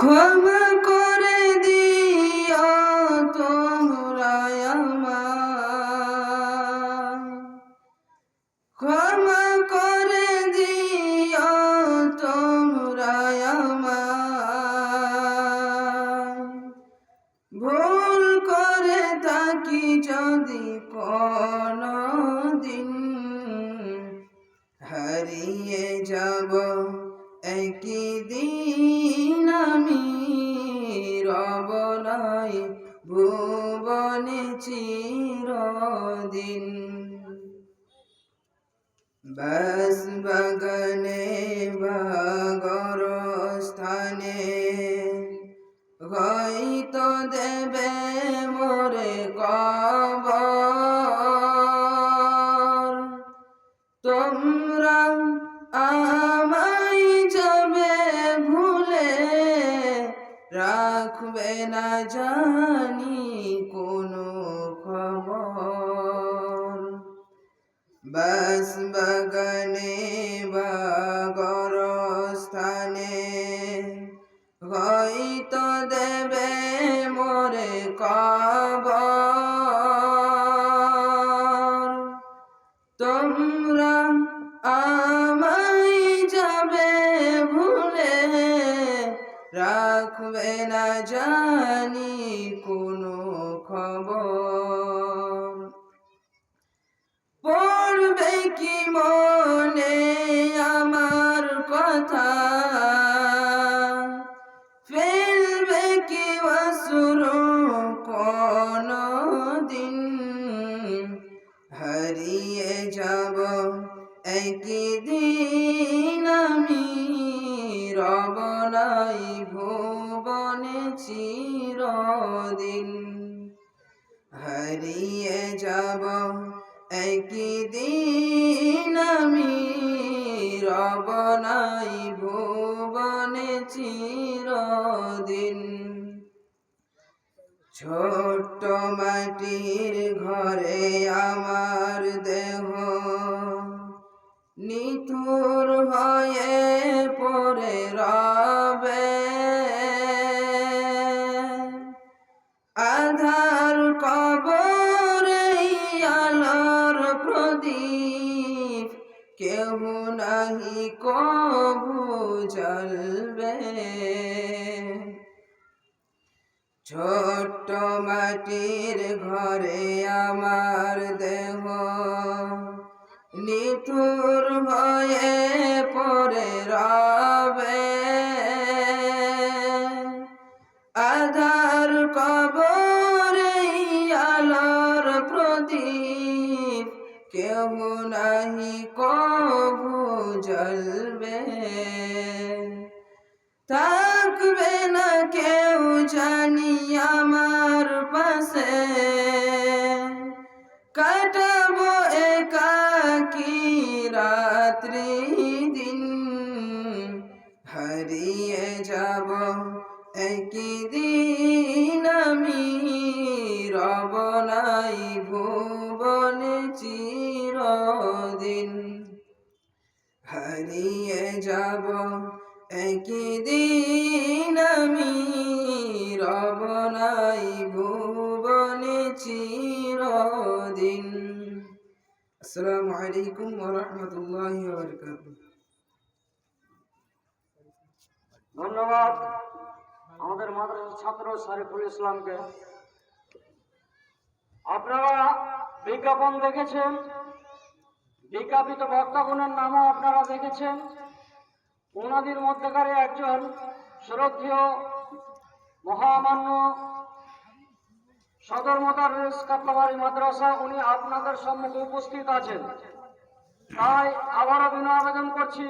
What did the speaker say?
ক্ষমা করে দিও তোমরা আমায়। ক্ষমা করে দিও তোমরা আমায়। ভুল করে থাকি যদি কোনো দিন হারিয়ে যাব। একই দিন আমি রবলাই ভুবনে চিরদিন। বাস বাগানে বাগর রাখবে না জানি কোনো খবর। বাস বাগানে বাগর রাখবে না জানি কোনো খবর। রব নাই ভুবনে চিরদিন। হারিয়ে যাব একই দিন আমি রব নাই ভুবনে চিরদিন। ছোট্ট মাটির ঘরে আমার দেহ, নিথুর কেহ নাহি কভু জ্বলবে। ছোট্ট মাটির ঘরে আমার দেহ নিথুর হয়ে পড়ে রবে। আধার কবরে আলোর প্রদীপ, কেউ নাহি থাকবে না কেউ জানি আমার পাশে। কাটাবো একাকি রাত্রি দিন। হারিয়ে যাব একই দিন আমি। রব নাই ভুবনে চিরদিন। হারিয়ে যাব। একই দিন আমি রব নাই ভুবনে চিরদিন। আসসালামু আলাইকুম ওয়া রাহমাতুল্লাহি ওয়া বারাকাতুহু ধন্যবাদ আমাদের মাদ্রাসার ছাত্র শরীফুল ইসলামকে। আপনারা বিজ্ঞাপন দেখেছেন? বিজ্ঞাপিত বক্তাগণের নামও আপনারা দেখেছেন। ওনাদের মধ্যেকারে একজন শ্রদ্ধেয় মহামান্য সদর মতার কাপ্তাবাড়ি মাদ্রাসা, উনি আপনাদের সম্মুখে উপস্থিত আছেন। তাই আবারও বিনয় আবেদন করছি